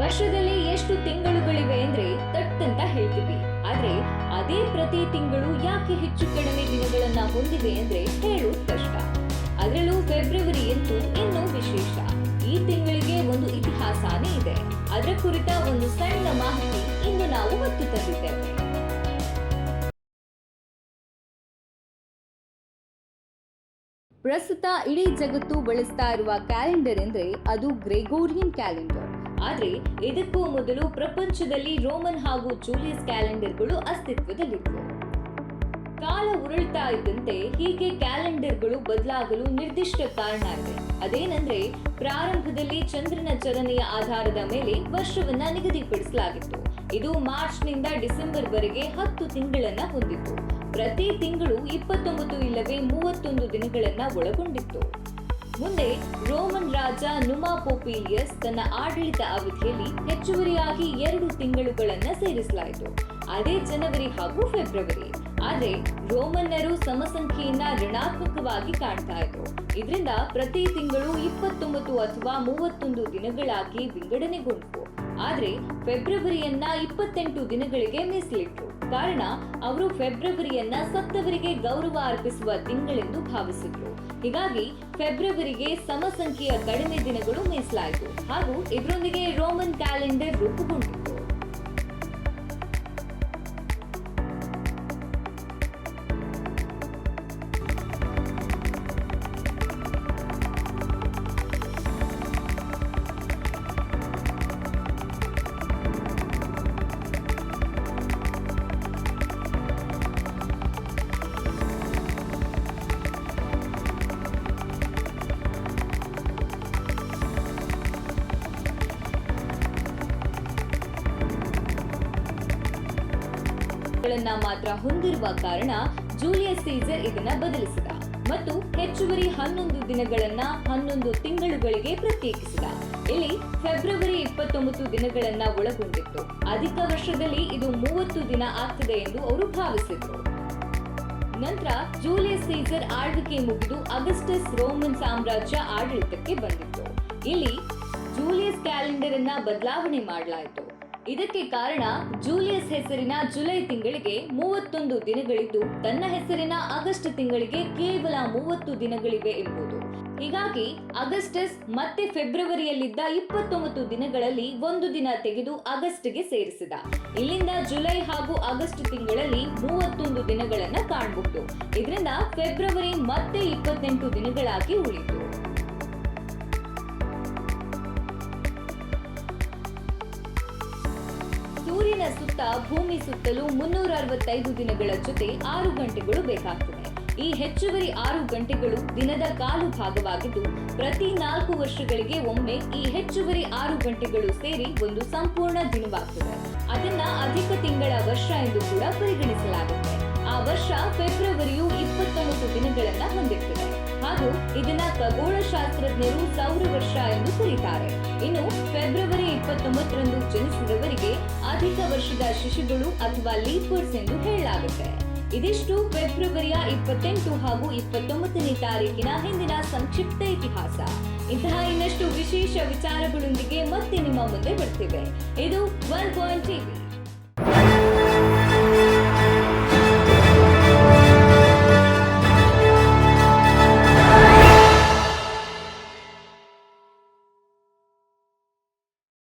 ವರ್ಷದಲ್ಲಿ ಎಷ್ಟು ತಿಂಗಳುಗಳಿವೆ ಅಂದ್ರೆ ತಟ್ಟಂತ ಹೇಳ್ತೀವಿ. ಆದ್ರೆ ಅದೇ ಪ್ರತಿ ತಿಂಗಳು ಯಾಕೆ ಹೆಚ್ಚು ಕಡಿಮೆ ದಿನಗಳನ್ನ ಹೊಂದಿವೆ ಅಂದ್ರೆ ಹೇಳೋದು ಕಷ್ಟ. ಅದರಲ್ಲೂ ಫೆಬ್ರವರಿ ಅಂತೂ ಇನ್ನೂ ವಿಶೇಷ. ಈ ತಿಂಗಳಿಗೆ ಒಂದು ಇತಿಹಾಸನೇ ಇದೆ. ಅದರ ಕುರಿತ ಒಂದು ಸಣ್ಣ ಮಾಹಿತಿ ಇಂದು ನಾವು ಹೊತ್ತು ತಂದಿದ್ದೇವೆ. ಪ್ರಸ್ತುತ ಇಡೀ ಜಗತ್ತು ಬಳಸ್ತಾ ಇರುವ ಕ್ಯಾಲೆಂಡರ್ ಎಂದ್ರೆ ಅದು ಗ್ರೆಗೋರಿಯನ್ ಕ್ಯಾಲೆಂಡರ್. ಆದ್ರೆ ಇದಕ್ಕೂ ಮೊದಲು ಪ್ರಪಂಚದಲ್ಲಿ ರೋಮನ್ ಹಾಗೂ ಜೂಲಿಯಸ್ ಕ್ಯಾಲೆಂಡರ್ಗಳು ಅಸ್ತಿತ್ವದಲ್ಲಿದ್ದವು ಕಾಲ ಉರುಳ್ತಾ ಇದ್ದಂತೆ ಹೀಗೆ ಕ್ಯಾಲೆಂಡರ್ಗಳು ಬದಲಾಗಲು ನಿರ್ದಿಷ್ಟ ಕಾರಣ ಇದೆ. ಅದೇನೆಂದ್ರೆ ಪ್ರಾರಂಭದಲ್ಲಿ ಚಂದ್ರನ ಚಲನೆಯ ಆಧಾರದ ಮೇಲೆ ವರ್ಷವನ್ನ ನಿಗದಿಪಡಿಸಲಾಗಿತ್ತು. ಇದು ಮಾರ್ಚ್ನಿಂದ ಡಿಸೆಂಬರ್ ವರೆಗೆ ಹತ್ತು ತಿಂಗಳನ್ನ ಹೊಂದಿತ್ತು. ಪ್ರತಿ ತಿಂಗಳು ಇಪ್ಪತ್ತೊಂಬತ್ತು ಇಲ್ಲವೇ ಮೂವತ್ತೊಂದು ದಿನಗಳನ್ನ ಒಳಗೊಂಡಿತ್ತು. ಮುಂದೆ ರೋಮನ್ ರಾಜ ನುಮಾ ಪೋಪೀಲಿಯಸ್ ತನ್ನ ಆಡಳಿತ ಅವಧಿಯಲ್ಲಿ ಹೆಚ್ಚುವರಿಯಾಗಿ ಎರಡು ತಿಂಗಳುಗಳನ್ನ ಸೇರಿಸಲಾಯಿತು. ಅದೇ ಜನವರಿ ಹಾಗೂ ಫೆಬ್ರವರಿ. ಆದರೆ ರೋಮನ್ನರು ಸಮಸಂಖ್ಯೆಯನ್ನ ಋಣಾತ್ಮಕವಾಗಿ ಕಾಣ್ತಾ ಇದ್ರು. ಇದರಿಂದ ಪ್ರತಿ ತಿಂಗಳು ಇಪ್ಪತ್ತೊಂಬತ್ತು ಅಥವಾ ಮೂವತ್ತೊಂದು ದಿನಗಳಾಗಿ ವಿಂಗಡಣೆಗೊಂಡವು. ಆದರೆ ಫೆಬ್ರವರಿಯನ್ನ ಇಪ್ಪತ್ತೆಂಟು ದಿನಗಳಿಗೆ ಮೀಸಲಿಟ್ರು. ಕಾರಣ ಅವರು ಫೆಬ್ರವರಿಯನ್ನ ಸತ್ತವರಿಗೆ ಗೌರವ ಅರ್ಪಿಸುವ ತಿಂಗಳೆಂದು ಭಾವಿಸಿದ್ರು. ಹೀಗಾಗಿ ಫೆಬ್ರವರಿಗೆ ಸಮಸಂಖ್ಯೆಯ ಕಡಿಮೆ ದಿನಗಳು ಮೀಸಲಾಯಿತು. ಹಾಗೂ ಇದರೊಂದಿಗೆ ರೋಮನ್ ಕ್ಯಾಲೆಂಡರ್ ರೂಪುಗೊಂಡಿತು. ಗಳನ್ನ ಮಾತ್ರ ಹೊಂದಿರುವ ಕಾರಣ ಜೂಲಿಯಸ್ ಸೀಸರ್ ಇದನ್ನ ಬದಲಿಸಿದ ಮತ್ತು ಹೆಚ್ಚುವರಿ ಹನ್ನೊಂದು ದಿನಗಳನ್ನ ಹನ್ನೊಂದು ತಿಂಗಳುಗಳಿಗೆ ಪ್ರತ್ಯೇಕಿಸಿದ. ಇಲ್ಲಿ ಫೆಬ್ರವರಿ ಇಪ್ಪತ್ತೊಂಬತ್ತು ದಿನಗಳನ್ನ ಒಳಗೊಂಡಿತ್ತು. ಅಧಿಕ ವರ್ಷದಲ್ಲಿ ಇದು ಮೂವತ್ತು ದಿನ ಆಗ್ತದೆ ಎಂದು ಅವರು ಭಾವಿಸಿದ್ರು. ನಂತರ ಜೂಲಿಯಸ್ ಸೀಸರ್ ಆಳ್ವಿಕೆ ಮುಗಿದು ಅಗಸ್ಟಸ್ ರೋಮನ್ ಸಾಮ್ರಾಜ್ಯ ಆಡಳಿತಕ್ಕೆ ಬಂದಿತ್ತು. ಇಲ್ಲಿ ಜೂಲಿಯಸ್ ಕ್ಯಾಲೆಂಡರ್ ಅನ್ನ ಬದಲಾವಣೆ ಮಾಡಲಾಯಿತು. ಇದಕ್ಕೆ ಕಾರಣ ಜೂಲಿಯಸ್ ಹೆಸರಿನ ಜುಲೈ ತಿಂಗಳಿಗೆ ಮೂವತ್ತೊಂದು ದಿನಗಳಿದ್ದು, ತನ್ನ ಹೆಸರಿನ ಆಗಸ್ಟ್ ತಿಂಗಳಿಗೆ ಕೇವಲ ಮೂವತ್ತು ದಿನಗಳಿವೆ ಎಂಬುದು. ಹೀಗಾಗಿ, ಆಗಸ್ಟಸ್ ಮತ್ತೆ ಫೆಬ್ರವರಿಯಲ್ಲಿದ್ದ ಇಪ್ಪತ್ತೊಂಬತ್ತು ದಿನಗಳಲ್ಲಿ ಒಂದು ದಿನ ತೆಗೆದು ಆಗಸ್ಟ್ಗೆ ಸೇರಿಸಿದ. ಇಲ್ಲಿಂದ ಜುಲೈ ಹಾಗೂ ಆಗಸ್ಟ್ ತಿಂಗಳಲ್ಲಿ ಮೂವತ್ತೊಂದು ದಿನಗಳನ್ನ ಕಾಣಬಹುದು ಇದರಿಂದ ಫೆಬ್ರವರಿ ಮತ್ತೆ ಇಪ್ಪತ್ತೆಂಟು ದಿನಗಳಾಗಿ ಉಳಿತು ಸೂರ್ಯನ ಸುತ್ತ ಭೂಮಿ ಸುತ್ತಲೂ ಮುನ್ನೂರ ಅರವತ್ತೈದು ದಿನಗಳ ಜೊತೆ ಆರು ಗಂಟೆಗಳು ಬೇಕಾಗುತ್ತದೆ ಈ ಹೆಚ್ಚುವರಿ ಆರು ಗಂಟೆಗಳು ದಿನದ ಕಾಲು ಭಾಗವಾಗಿದ್ದು, ಪ್ರತಿ ನಾಲ್ಕು ವರ್ಷಗಳಿಗೆ ಒಮ್ಮೆ ಈ ಹೆಚ್ಚುವರಿ ಆರು ಗಂಟೆಗಳು ಸೇರಿ ಒಂದು ಸಂಪೂರ್ಣ ದಿನವಾಗ್ತದೆ. ಅದನ್ನ ಅಧಿಕ ತಿಂಗಳ ವರ್ಷ ಎಂದು ಕೂಡ ಪರಿಗಣಿಸಲಾಗುತ್ತೆ. ಆ ವರ್ಷ ಫೆಬ್ರವರಿಯು ಇಪ್ಪತ್ತೊಂಬತ್ತು ದಿನಗಳನ್ನ ಹೊಂದಿರ್ತದೆ. ಹಾಗೂ ಇದನ್ನ ಖಗೋಳಶಾಸ್ತ್ರಜ್ಞರು ಸೌರ ವರ್ಷ ಎಂದು ಕರೀತಾರೆ. ಇನ್ನು ಫೆಬ್ರವರಿ ಇಪ್ಪತ್ತೊಂಬತ್ತರಂದು ಜನಿಸಿದವರಿಗೆ ಅಧಿಕ ವರ್ಷದ ಶಿಶುಗಳು ಅಥವಾ ಲೀಪರ್ಸ್ ಎಂದು ಹೇಳಲಾಗುತ್ತೆ. ಇದಿಷ್ಟು ಫೆಬ್ರವರಿಯ ಇಪ್ಪತ್ತೆಂಟು ಹಾಗೂ ಇಪ್ಪತ್ತೊಂಬತ್ತನೇ ತಾರೀಕಿನ ಹಿಂದಿನ ಸಂಕ್ಷಿಪ್ತ ಇತಿಹಾಸ. ಇಂತಹ ಇನ್ನಷ್ಟು ವಿಶೇಷ ವಿಚಾರಗಳೊಂದಿಗೆ ಮತ್ತೆ ನಿಮ್ಮ ಮುಂದೆ ಬರ್ತಿವೆ. ಇದು ಒನ್ ಪಾಯಿಂಟ್ ಟಿವಿ